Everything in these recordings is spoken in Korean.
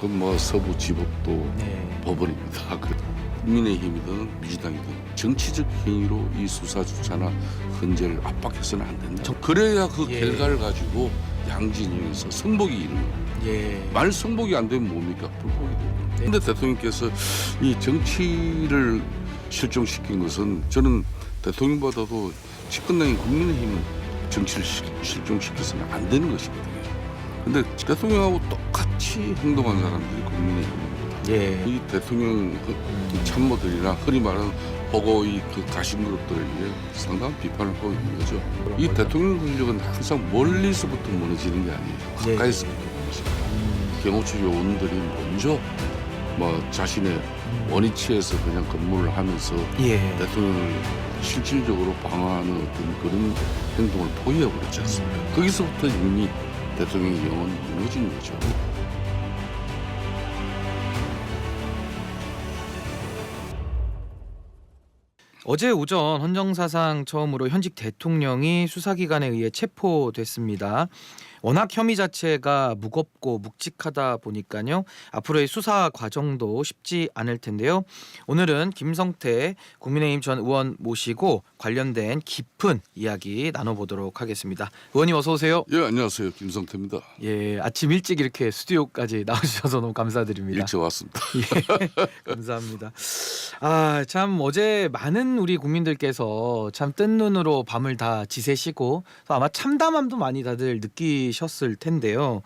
그건 뭐 서부 지법도 네. 법원입니다. 그 국민의힘이든 민주당이든 정치적 행위로 이 수사 주차나 헌재를 압박해서는 안 된다. 그래야 그 예. 결과를 가지고 양진영에서 승복이 있는 거예요. 예. 말 승복이 안 되면 뭡니까? 불복이 되고. 네. 근데 대통령께서 이 정치를 실종시킨 것은 저는 대통령보다도 집권당인 국민의힘은 정치를 실- 실종시켜서는 안 되는 것이거든요. 근데 대통령하고 똑같 이 행동한 사람들이 국민의힘입니다. 예. 이 대통령 그 음. 참모들이나 흔히 말하는 보고 이그 가신 그룹들에게 상당한 비판을 하고 있는 거죠. 이 대통령 권력은 항상 멀리서부터 무너지는 게 아니에요. 네. 가까이서부터 무너지고 음. 경호처 요원들이 먼저 뭐 자신의 원위치에서 그냥 근무를 하면서 예. 대통령을 실질적으로 방어하는 어떤 그런 행동을 그랬지 않습니까? 거기서부터 이미 대통령의 영은 무너진 거죠. 어제 오전 헌정사상 처음으로 현직 대통령이 수사기관에 의해 체포됐습니다. 워낙 혐의 자체가 무겁고 묵직하다 보니까요. 앞으로의 수사 과정도 쉽지 않을 텐데요. 오늘은 김성태 국민의힘 전 의원 모시고 관련된 깊은 이야기 나눠보도록 하겠습니다. 의원님 어서 오세요. 예, 안녕하세요. 김성태입니다. 예, 아침 일찍 이렇게 스튜디오까지 나와주셔서 너무 감사드립니다. 일찍 왔습니다. 예, 감사합니다. 아, 참 어제 많은 우리 국민들께서 참 뜬 눈으로 밤을 다 지새시고 또 아마 참담함도 많이 다들 느끼 셨을 텐데요.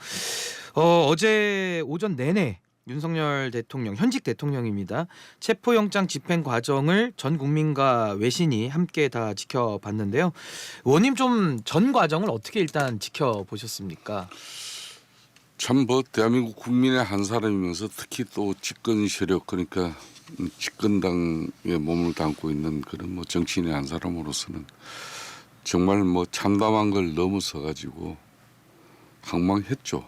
어, 어제 오전 내내 윤석열 대통령 현직 대통령입니다. 체포영장 집행 과정을 전 국민과 외신이 함께 다 지켜봤는데요. 의원님 좀 전 과정을 어떻게 일단 지켜보셨습니까? 참 뭐 대한민국 국민의 한 사람이면서 특히 또 집권 세력 그러니까 음, 집권당에 몸을 담고 있는 그런 뭐 정치인의 한 사람으로서는 정말 뭐 참담한 걸 넘어서 가지고 황망했죠.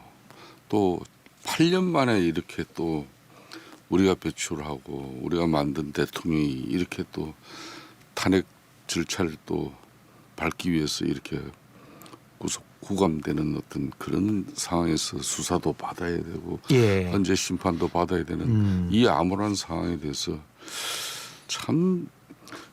또 8년 만에 이렇게 또 우리가 배출하고 우리가 만든 대통령이 이렇게 또 탄핵 절차를 또 밟기 위해서 이렇게 구속 구감되는 어떤 그런 상황에서 수사도 받아야 되고 예. 헌재 심판도 받아야 되는 음. 이 암울한 상황에 대해서 참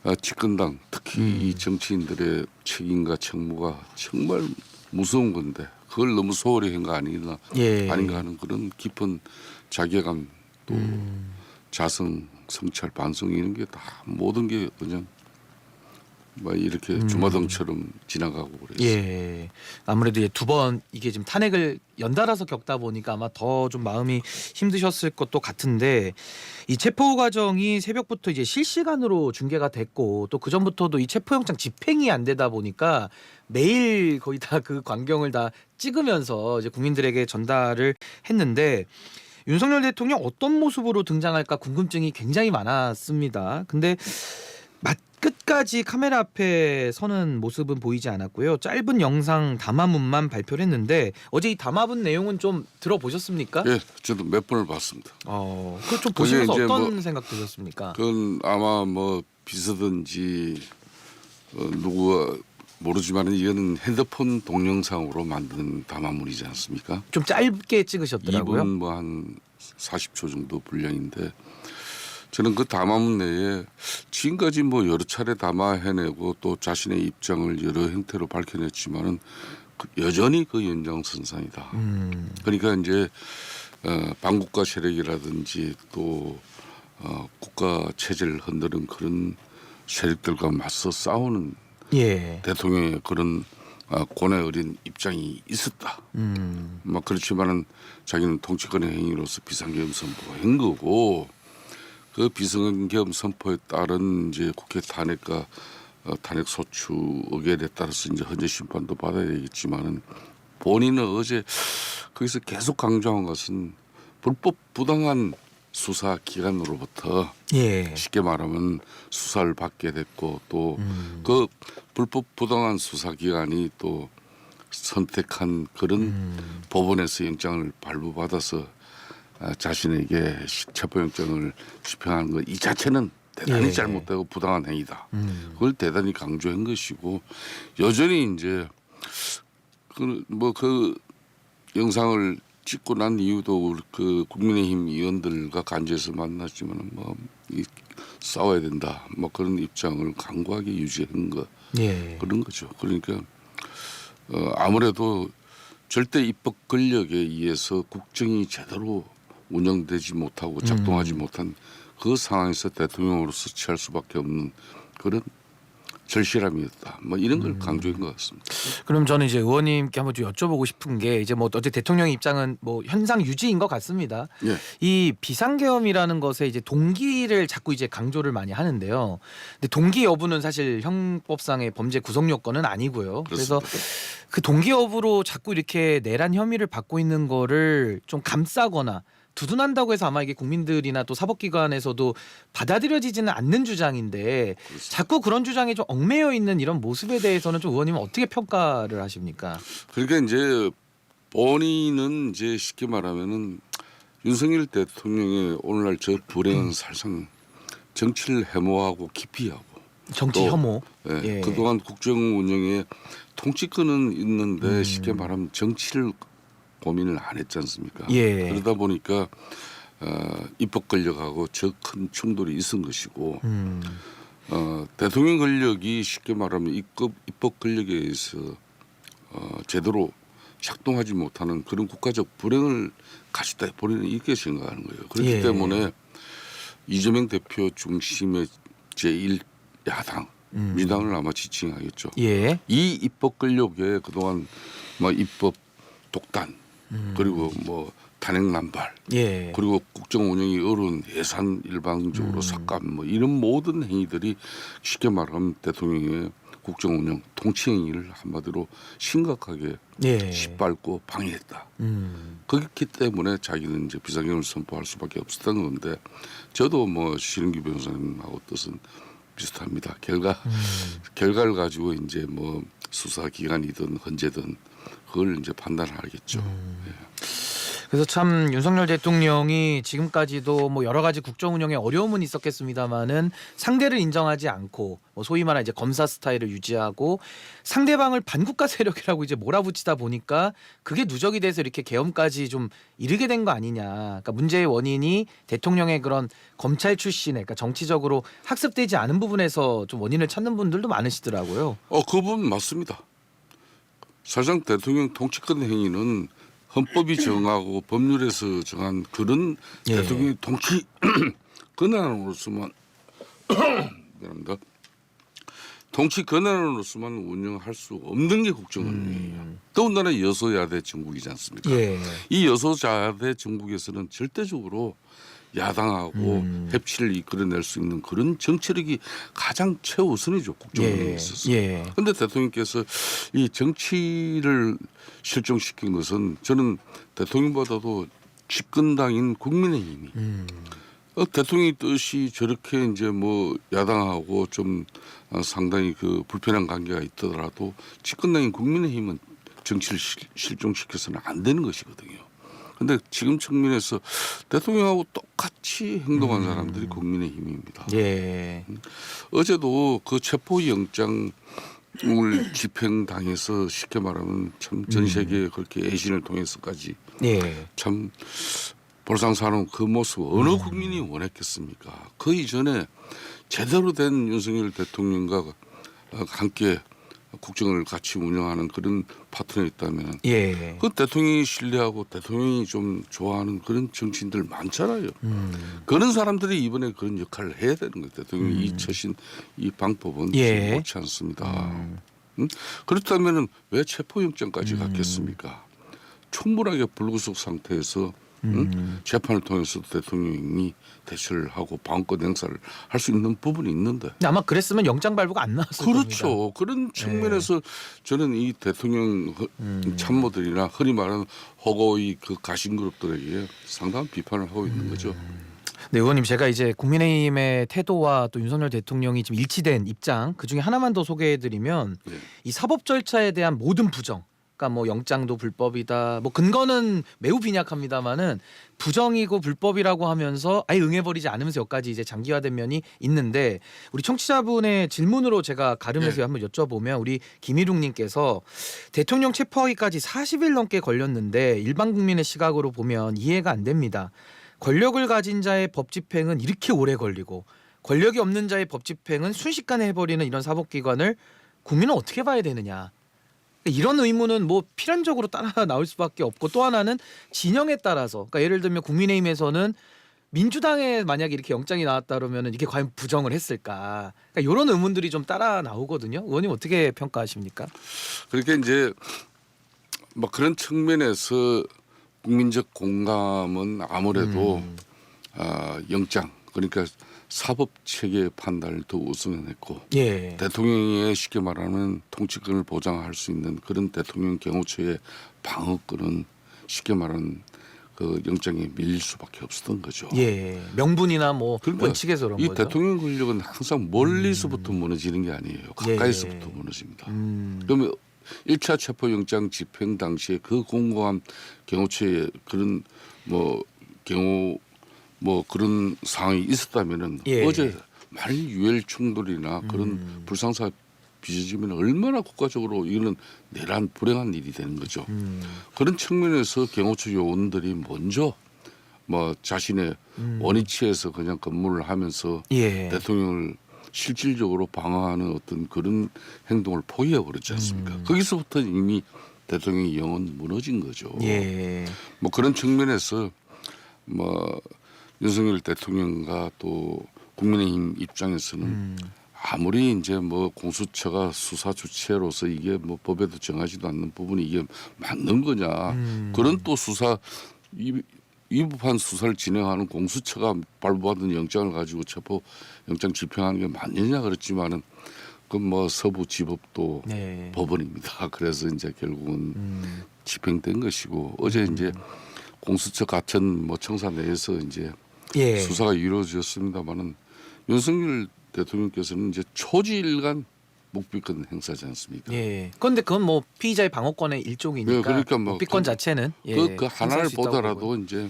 아, 집권당 특히 음. 이 정치인들의 책임과 책무가 정말 무서운 건데 그걸 너무 소홀히 한 거 아니나 예. 아닌가 하는 그런 깊은 자괴감 또 음. 자성 성찰 반성 이런 게 다 모든 게 그냥 막 이렇게 음. 주마등처럼 지나가고 그랬어요. 예. 아무래도 두 번 이게 지금 탄핵을 연달아서 겪다 보니까 아마 더 좀 마음이 힘드셨을 것도 같은데 이 체포 과정이 새벽부터 이제 실시간으로 중계가 됐고 또 그 전부터도 이 체포 영장 집행이 안 되다 보니까 매일 거의 다 그 광경을 다 찍으면서 이제 국민들에게 전달을 했는데 윤석열 대통령 어떤 모습으로 등장할까 궁금증이 굉장히 많았습니다. 근데 맛 끝까지 카메라 앞에 서는 모습은 보이지 않았고요. 짧은 영상 담화문만 발표를 했는데 어제 이 담화문 내용은 좀 들어보셨습니까? 예, 저도 몇 번을 봤습니다. 어, 그좀 보시면서 이제 어떤 뭐- 생각 드셨습니까? 그건 아마 뭐 비서든지 어, 누구가 모르지만 이거는 핸드폰 동영상으로 만든 담화문이지 않습니까? 좀 짧게 찍으셨더라고요. 2분 뭐한 40초 정도 분량인데 저는 그 담화문 내에 지금까지 뭐 여러 차례 담화해내고 또 자신의 입장을 여러 형태로 밝혀냈지만은 그 여전히 그 연장선상이다. 음, 그러니까 이제 어, 반국가 세력이라든지 또 어, 국가 체제를 흔드는 그런 세력들과 맞서 싸우는 예, 대통령의 그런 어, 고뇌 어린 입장이 있었다. 음, 막 그렇지만은 자기는 통치권의 행위로서 비상계엄 선포한 거고 그 비상계엄 선포에 따른 이제 국회 탄핵과 어, 탄핵 소추 의견에 따라서 이제 헌재 심판도 받아야 되겠지만은 본인은 어제 거기서 계속 강조한 것은 불법 부당한 수사 기관으로부터 예, 쉽게 말하면 수사를 받게 됐고 또그 음, 불법 부당한 수사 기관이 또 선택한 그런 음, 법원에서 영장을 발부받아서 아, 자신에게 시- 체포영장을 집행하는 것 이 자체는 대단히 예. 잘못되고 부당한 행위다. 음, 그걸 대단히 강조한 것이고 여전히 이제 그 뭐 그 영상을 찍고 난 이후도 그 국민의힘 의원들과 간주에서 만났지만 뭐 이, 싸워야 된다 뭐 그런 입장을 강구하게 유지한 거 예. 그런 거죠. 그러니까 어, 아무래도 절대 입법 권력에 의해서 국정이 제대로 운영되지 못하고 작동하지 못한 그 상황에서 대통령으로서 취할 수밖에 없는 그런 절실함이었다. 뭐 이런 걸 강조한 것 같습니다. 그럼 저는 이제 의원님께 한번 좀 여쭤보고 싶은 게 이제 뭐 어제 대통령 입장은 뭐 현상 유지인 것 같습니다. 예. 이 비상계엄이라는 것에 이제 동기를 자꾸 이제 강조를 많이 하는데요. 근데 동기 여부는 사실 형법상의 범죄 구성 요건은 아니고요. 그래서 그렇습니다. 그 동기 여부로 자꾸 이렇게 내란 혐의를 받고 있는 거를 좀 감싸거나 두둔한다고 해서 아마 이게 국민들이나 또 사법기관에서도 받아들여지지는 않는 주장인데 자꾸 그런 주장에 좀 얽매여 있는 이런 모습에 대해서는 좀 의원님은 어떻게 평가를 하십니까? 그러니까 이제 본인은 이제 쉽게 말하면은 윤석열 대통령의 오늘날 저 불행은 사실상 정치를 해모하고 기피하고 정치 또, 혐오. 예, 예. 그동안 국정 운영에 통치권은 있는데 음. 쉽게 말하면 정치를 고민을 안 했지 않습니까? 예. 그러다 보니까 어, 입법 권력하고 저 큰 충돌이 있은 것이고 음. 어, 대통령 권력이 쉽게 말하면 입법, 입법 권력에 의해서 어, 제대로 작동하지 못하는 그런 국가적 불행을 가지다 본인은 이렇게 생각하는 거예요. 그렇기 예. 때문에 이재명 대표 중심의 제1 야당 음. 민당을 아마 지칭하겠죠. 예. 이 입법 권력에 그동안 뭐 입법 독단 음. 그리고 뭐 탄핵 남발 예. 그리고 국정 운영이 어려운 예산 일방적으로 음. 삭감 뭐 이런 모든 행위들이 쉽게 말하면 대통령의 국정 운영 통치 행위를 한마디로 심각하게 예. 짓밟고 방해했다. 음. 그렇기 때문에 자기는 이제 비상경을 선포할 수밖에 없었던 건데 저도 뭐 신은기 변호사님하고 뜻은 비슷합니다. 결과 음. 결과를 가지고 이제 뭐 수사 기관이든 헌재든 그걸 이제 판단하겠죠. 음. 그래서 참 윤석열 대통령이 지금까지도 뭐 여러 가지 국정 운영에 어려움은 있었겠습니다만은 상대를 인정하지 않고 뭐 소위 말하는 이제 검사 스타일을 유지하고 상대방을 반국가 세력이라고 이제 몰아붙이다 보니까 그게 누적이 돼서 이렇게 계엄까지 좀 이르게 된 거 아니냐. 그러니까 문제의 원인이 대통령의 그런 검찰 출신의 그러니까 정치적으로 학습되지 않은 부분에서 좀 원인을 찾는 분들도 많으시더라고요. 어, 그 부분 맞습니다. 사실상 대통령 통치권 행위는 헌법이 정하고 법률에서 정한 그런 예. 대통령의 통치 권한으로서만 미안합니다. 통치 권한으로서만 운영할 수 없는 게 국정 운영이에요. 더군다나 여소야대 정국이지 않습니까? 음. 예. 이 여소야대 정국에서는 절대적으로 야당하고 음. 협치를 이끌어낼 수 있는 그런 정치력이 가장 최우선이죠 국정 운영에 예. 있어서. 예. 그런데 대통령께서 이 정치를 실종시킨 것은 저는 대통령보다도 집권당인 국민의힘이 음. 어, 대통령의 뜻이 저렇게 이제 뭐 야당하고 좀 어, 상당히 그 불편한 관계가 있더라도 집권당인 국민의힘은 정치를 실- 실종시켜서는 안 되는 것이거든요. 근데 지금 측면에서 대통령하고 똑같이 행동한 사람들이 국민의힘입니다. 예. 어제도 그 체포영장 을 집행당해서 쉽게 말하면 참 전 세계에 그렇게 애신을 통해서까지 예. 참 볼상사는 그 모습 어느 국민이 원했겠습니까? 그 이전에 제대로 된 윤석열 대통령과 함께 국정을 같이 운영하는 그런 파트너 있다면 예. 그 대통령이 신뢰하고 대통령이 좀 좋아하는 그런 정치인들 많잖아요. 음. 그런 사람들이 이번에 그런 역할을 해야 되는 거예요. 대통령이 이 처신 이 방법은 예. 좀 옳지 않습니다. 음. 응? 그렇다면 왜 체포영장까지 갔겠습니까? 충분하게 불구속 상태에서 응? 음. 재판을 통해서도 대통령이 대처를 하고 방권 행사를 할 수 있는 부분이 있는데 근데 아마 그랬으면 영장 발부가 안 나왔을 겁니다. 그렇죠. 그런 측면에서 저는 이 대통령 허- 음. 참모들이나 흔히 말하는 허거의 그 가신 그룹들에게 상당한 비판을 하고 있는 거죠. 네, 의원님 제가 이제 국민의힘의 태도와 또 윤석열 대통령이 지금 일치된 입장 그 중에 하나만 더 소개해드리면 네. 이 사법 절차에 대한 모든 부정. 아까 뭐 영장도 불법이다. 뭐 근거는 매우 빈약합니다만은 부정이고 불법이라고 하면서 아예 응해버리지 않으면서 여기까지 이제 장기화된 면이 있는데 우리 청취자분의 질문으로 제가 가름해서 네. 한번 여쭤보면 우리 김희룡님께서 대통령 체포하기까지 40일 넘게 걸렸는데 일반 국민의 시각으로 보면 이해가 안 됩니다. 권력을 가진 자의 법 집행은 이렇게 오래 걸리고 권력이 없는 자의 법 집행은 순식간에 해버리는 이런 사법기관을 국민은 어떻게 봐야 되느냐. 이런 의문은 뭐 필연적으로 따라 나올 수밖에 없고 또 하나는 진영에 따라서 그러니까 예를 들면 국민의힘에서는 민주당에 만약에 이렇게 영장이 나왔다 그러면 이게 과연 부정을 했을까? 그러니까 이런 의문들이 좀 따라 나오거든요. 의원님 어떻게 평가하십니까? 그러니까 이제 뭐 그런 측면에서 국민적 공감은 아무래도 음. 아, 영장 그러니까 사법 체계 판단을 더 우선했고 예. 대통령의 쉽게 말하면 통치권을 보장할 수 있는 그런 대통령 경호처의 방어권은 쉽게 말하는 그 영장에 밀릴 수밖에 없었던 거죠. 예. 명분이나 뭐 그러니까 원칙에서 그런 이 거죠. 대통령 권력은 항상 멀리서부터 무너지는 게 아니에요. 예. 가까이서부터 무너집니다. 음. 그러면 1차 체포영장 집행 당시에 그 공고한 경호처에 그런 뭐 경호 뭐 그런 상황이 있었다면은 예. 어제 만일 유혈 충돌이나 그런 음. 불상사 빚어지면 얼마나 국가적으로 이거는 내란 불행한 일이 되는 거죠. 음. 그런 측면에서 경호처 요원들이 먼저 뭐 자신의 음. 원위치에서 그냥 근무를 하면서 예. 대통령을 실질적으로 방어하는 어떤 그런 행동을 포기해 버렸지 않습니까? 음. 거기서부터 이미 대통령의 영은 무너진 거죠. 예. 뭐 그런 측면에서 뭐 윤석열 대통령과 또 국민의힘 입장에서는 음. 아무리 이제 뭐 공수처가 수사 주체로서 이게 뭐 법에도 정하지도 않는 부분이 이게 맞는 거냐 음. 그런 또 수사 이 위법한 수사를 진행하는 공수처가 발부받은 영장을 가지고 체포 영장 집행하는 게 맞느냐 그렇지만은 그뭐 서부 지법도 네. 법원입니다. 그래서 이제 결국은 음. 집행된 것이고 어제 이제 공수처 가천 뭐 청사 내에서 이제 예. 수사가 이루어졌습니다만은 윤석열 대통령께서는 이제 초지일간 묵비권 행사지 않습니까? 예. 그런데 그건 뭐 피의자의 방어권의 일종이니까. 네, 그러니까 뭐 비권 그- 자체는 예, 그, 그 하나를 보더라도 보고요. 이제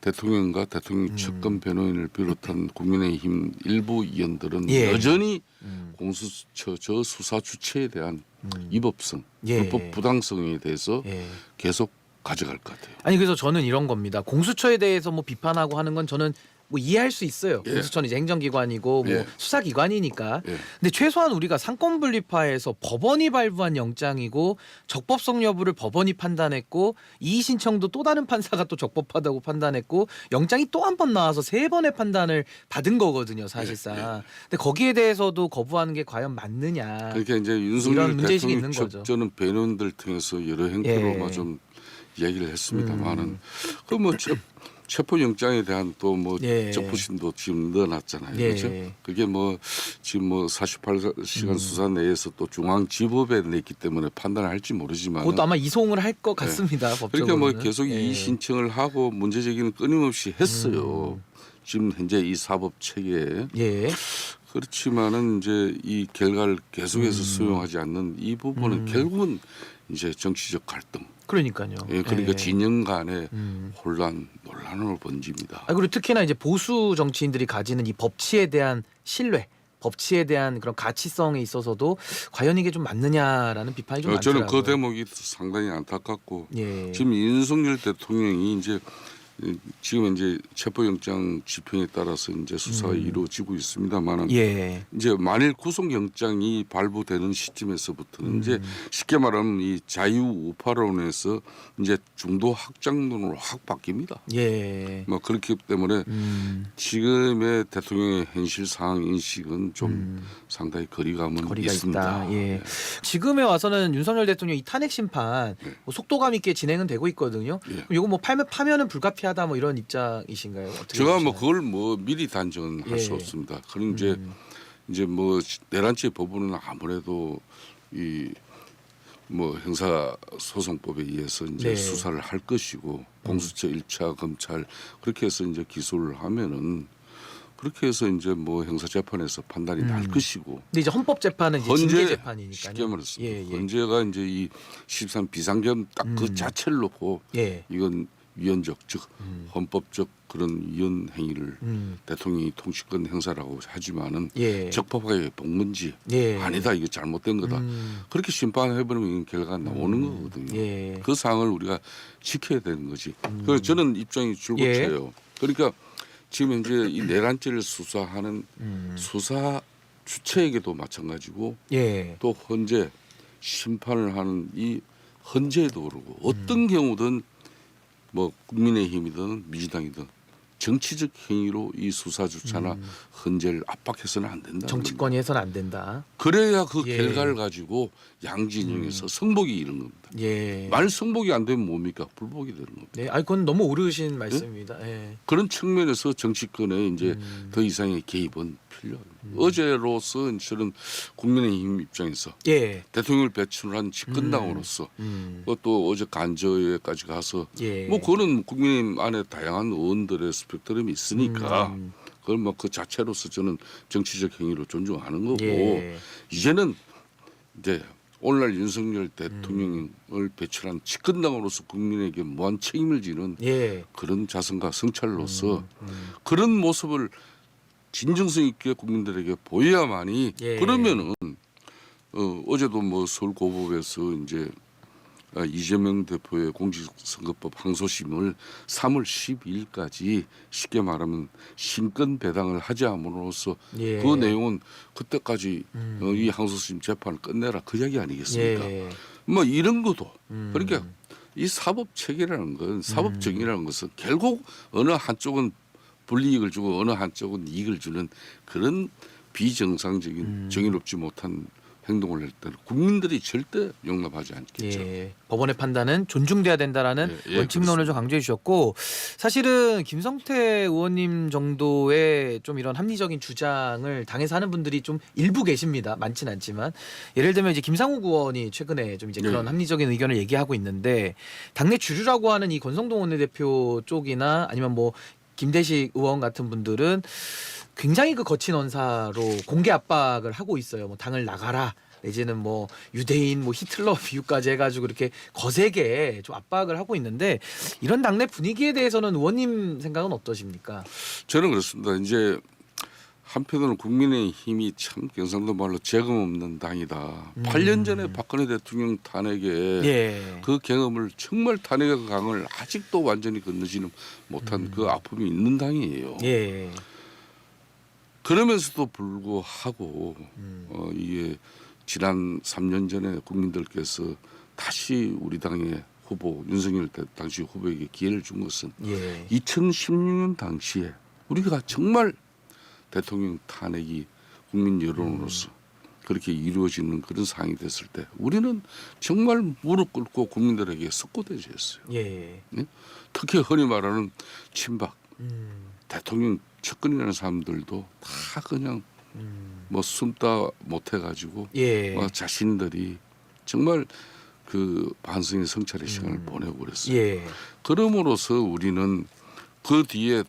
대통령과 대통령 음. 측근 변호인을 비롯한 국민의힘 일부 의원들은 예. 여전히 음. 공수처 저 수사 주체에 대한 음. 위법성, 예. 불법 부당성에 대해서 예. 계속 가져갈 것 같아요. 아니 그래서 저는 이런 겁니다. 공수처에 대해서 뭐 비판하고 하는 건 저는 뭐 이해할 수 있어요. 예. 공수처는 이제 행정기관이고 뭐 예. 수사기관이니까. 예. 근데 최소한 우리가 상권 분립화해서 법원이 발부한 영장이고 적법성 여부를 법원이 판단했고 이의 신청도 또 다른 판사가 또 적법하다고 판단했고 영장이 또 한 번 나와서 세 번의 판단을 받은 거거든요, 사실상. 예, 예. 근데 거기에 대해서도 거부하는 게 과연 맞느냐. 그러니까 이제 윤석열 이런 문제의식이 대통령 있는 거죠. 측 저는 변호인들 통해서 여러 행태로 예. 막좀 이야기를 했습니다만은 음. 그뭐 체포 영장에 대한 또뭐 예. 적부심도 지금 넣어놨잖아요. 예. 그렇죠? 그게 뭐 지금 뭐 48시간 음. 수사 내에서 또 중앙지법에 냈기 때문에 판단을 할지 모르지만 그것도 아마 이송을 할 것 같습니다. 법적으로. 그러니까 뭐 계속 이의 신청을 하고 문제 제기는 끊임없이 했어요. 지금 현재 이 사법 체계에 예. 그렇지만은 이제 이 결과를 계속해서 음. 수용하지 않는 이 부분은 음. 결국은 이제 정치적 갈등, 그러니까요. 예, 그러니까 예. 진영 간의 음. 혼란, 논란으로 번집니다. 아 그리고 특히나 이제 보수 정치인들이 가지는 이 법치에 대한 신뢰, 법치에 대한 그런 가치성에 있어서도 과연 이게 좀 맞느냐라는 비판이 좀 어, 저는 많더라고요. 그 대목이 상당히 안타깝고 예. 지금 윤석열 대통령이 이제 이- 지금 이제 체포영장 집행에 따라서 이제 수사가 음. 이루어지고 있습니다만은 예. 이제 만일 구속영장이 발부되는 시점에서부터는 음. 이제 쉽게 말하면 이 자유 우파론에서 이제 중도 확장론으로 확 바뀝니다. 예. 뭐 그렇기 때문에 음. 지금의 대통령의 현실 상황 인식은 좀 음. 상당히 거리감은 거리가 있습니다. 있다. 예. 지금에 와서는 윤석열 대통령 이 탄핵 심판 네. 뭐 속도감 있게 진행은 되고 있거든요. 예. 이거 뭐 파면 파면은 불가피 하다 뭐 이런 입장이신가요? 어떻게 제가 뭐 보시나요? 그걸 뭐 미리 단정할 수 예. 없습니다. 그럼 이제 음. 이제 뭐 내란죄 법원은 아무래도 이뭐 형사 소송법에 의해서 이제 네. 수사를 할 것이고 공수처 일차 검찰 그렇게 해서 이제 기소를 하면은 그렇게 해서 이제 뭐 형사 재판에서 판단이 음. 날 것이고 근데 이제 헌법 재판은 이제 징계 재판이니까요. 쉽게 말해서 예, 예. 헌재가 이제 이 13 비상계엄 딱그 음. 자체를 놓고 예. 이건 위헌적 즉 음. 헌법적 그런 위헌 행위를 음. 대통령이 통치권 행사라고 하지만은 예. 적법하게 본 건지 예. 아니다 이게 잘못된 거다 음. 그렇게 심판해버리면 결과가 나오는 거거든요. 예. 그 사항을 우리가 지켜야 되는 거지. 그래서 저는 입장이 줄곧 요 그러니까 지금 현재 이 내란죄를 수사하는 음. 수사 주체에게도 마찬가지고 예. 또 헌재 심판을 하는 이 헌재에도 그러고 어떤 음. 경우든 뭐 국민의힘이든 민주당이든 정치적 행위로 이 수사 주차나 헌재를 압박해서는 안 된다. 음. 정치권이 해서는 안 된다. 그래야 그 예. 결과를 가지고 양진영에서 성복이 이런 겁니다. 예. 말 성복이 안 되면 뭡니까? 불복이 되는 겁니다. 네, 아니 그건 너무 오르신 말씀입니다. 예. 그런 측면에서 정치권에 이제 음. 더 이상의 개입은 필요합니다. 어제로서 저는 국민의힘 입장에서 예. 대통령을 배출한 집권당으로서 음. 그것도 어제 간저에까지 가서 예. 뭐 그거는 국민의힘 안에 다양한 의원들의 스펙트럼이 있으니까 음. 그걸 뭐 그 자체로서 저는 정치적 행위로 존중하는 거고 예. 이제는 이제 오늘날 윤석열 대통령을 배출한 집권당으로서 국민에게 무한 책임을 지는 예. 그런 자성과 성찰로서 음. 그런 모습을 진정성 있게 국민들에게 보여야만이 예. 그러면은 어, 어제도 뭐 서울 고법에서 이제 아, 이재명 대표의 공직선거법 항소심을 3월 12일까지 쉽게 말하면 신권 배당을 하지 않음으로써 예. 그 내용은 그때까지 음. 어, 이 항소심 재판을 끝내라 그 이야기 아니겠습니까? 예. 뭐 이런 것도 음. 그러니까 이 사법 체계라는 건 사법 정의라는 것은 결국 어느 한쪽은 불이익을 주고 어느 한쪽은 이익을 주는 그런 비정상적인 음. 정의롭지 못한 행동을 할 때는 국민들이 절대 용납하지 않겠죠. 예. 법원의 판단은 존중돼야 된다라는 예, 예, 원칙론을 좀 강조해 주셨고 사실은 김성태 의원님 정도의 좀 이런 합리적인 주장을 당해서 하는 분들이 좀 일부 계십니다. 많진 않지만 예를 들면 이제 김상욱 의원이 최근에 좀 이제 그런 예. 합리적인 의견을 얘기하고 있는데 당내 주류라고 하는 이 권성동 원내대표 쪽이나 아니면 뭐 김대식 의원 같은 분들은 굉장히 그 거친 언사로 공개 압박을 하고 있어요. 뭐 당을 나가라. 내지는 뭐 유대인 뭐 히틀러 비유까지 해가지고 이렇게 거세게 좀 압박을 하고 있는데 이런 당내 분위기에 대해서는 의원님 생각은 어떠십니까? 저는 그렇습니다. 이제 한편으로는 국민의힘이 참 경상도 말로 재금 없는 당이다. 음. 8년 전에 박근혜 대통령 탄핵에 예. 그 경험을 정말 탄핵의 강을 아직도 완전히 건너지는 못한 그 아픔이 있는 당이에요. 음. 예. 그러면서도 불구하고 음. 어, 이게 지난 3년 전에 국민들께서 다시 우리 당의 후보 윤석열 대- 당시 후보에게 기회를 준 것은 예. 2016년 당시에 우리가 정말 대통령 탄핵이 국민 여론으로서 그렇게 이루어지는 그런 상황이 됐을 때 우리는 정말 무릎 꿇고 국민들에게 석고대죄했어요. 예. 특히 흔히 말하는 친박 음. 대통령 측근이라는 사람들도 다 그냥 음. 뭐 숨다 못해가지고 예. 어, 자신들이 정말 그 반성의 성찰의 시간을 음. 보내고 그랬어요. 예. 그럼으로써 우리는 그 뒤에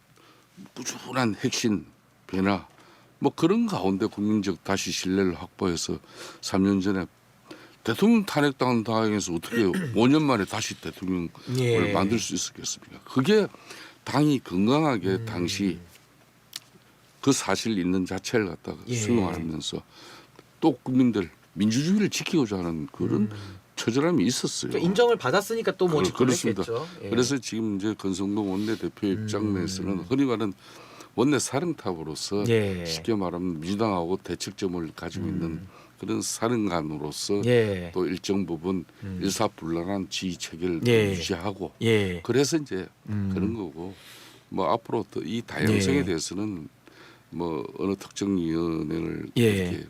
꾸준한 핵심 변화 뭐 그런 가운데 국민적 다시 신뢰를 확보해서 3년 전에 대통령 탄핵당한 당에서 어떻게 5년 만에 다시 대통령을 예. 만들 수 있었겠습니까? 그게 당이 건강하게 음. 당시 그 사실 있는 자체를 갖다가 예. 수용하면서 또 국민들 민주주의를 지키고자 하는 그런 음. 처절함이 있었어요. 그러니까 인정을 받았으니까 또뭐 그- 그렇습니다. 예. 그래서 지금 이제 건성동 원내대표 입장 음. 내에서는 흔히 말하는 원내 사령탑으로서 예. 쉽게 말하면 민주당하고 대척점을 가지고 있는 음. 그런 사령관으로서 예. 또 일정 부분 음. 일사불란한 지휘 체계를 예. 유지하고 예. 그래서 이제 음. 그런 거고 뭐 앞으로 또 이 다양성에 예. 대해서는 뭐 어느 특정 위원회를 예. 이렇게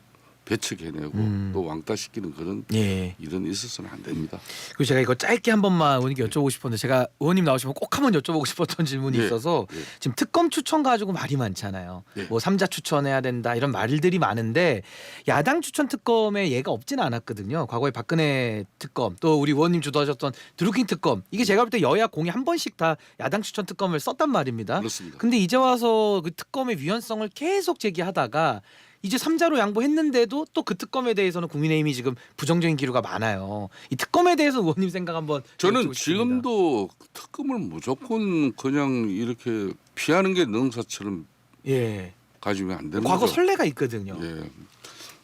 배척해내고 음. 또 왕따시키는 그런 예. 일은 있어서는 안 됩니다. 그리고 제가 이거 짧게 한 번만 의원님께 여쭤보고 싶었는데 제가 의원님 나오시면 꼭 한번 여쭤보고 싶었던 질문이 예, 있어서 예. 지금 특검 추천 가지고 말이 많잖아요. 예. 뭐 삼자 추천해야 된다 이런 말들이 많은데 야당 추천 특검에 얘가 없지는 않았거든요. 과거에 박근혜 특검 또 우리 의원님 주도하셨던 드루킹 특검 이게 제가 볼 때 여야 공이 한 번씩 다 야당 추천 특검을 썼단 말입니다. 그렇습니다. 근데 이제 와서 그 특검의 위헌성을 계속 제기하다가 이제 삼자로 양보했는데도 또 그 특검에 대해서는 국민의힘이 지금 부정적인 기류가 많아요. 이 특검에 대해서 의원님 생각 한번 저는. 지금도 특검을 무조건 그냥 이렇게 피하는 게 능사처럼 예 가지면 안 되는 과거 거죠. 선례가 있거든요. 예.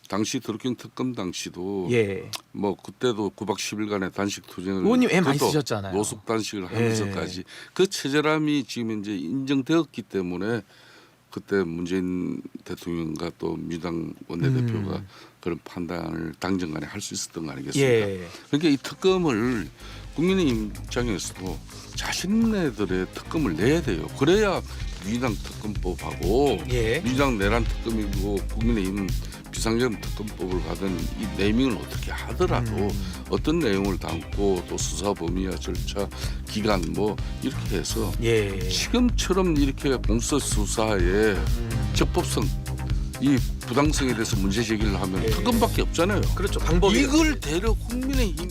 당시 드루킹 특검 당시도 예. 뭐 그때도 9박 10일간의 단식 투쟁을 의원님 애 많이 쓰셨잖아요. 노숙 단식을 예. 하면서까지 그 체제람이 지금 이제 인정되었기 때문에 그때 문재인 대통령과 또 민주당 원내대표가 음. 그런 판단을 당정간에 할 수 있었던 거 아니겠습니까? 예. 그러니까 이 특검을 국민의 입장에서도 자신네들의 특검을 내야 돼요. 그래야 민주당 특검법하고 예. 민주당 내란 특검이고 국민의힘 비상경 특검법을 가든 이 네이밍을 어떻게 하더라도 음. 어떤 내용을 담고 또 수사 범위와 절차 기간 뭐 이렇게 해서 예. 지금처럼 이렇게 공수처 수사에 음. 적법성 이 부당성에 대해서 문제 제기를 하면 예. 특검밖에 없잖아요. 그렇죠. 방법이 이걸 대려 국민의힘이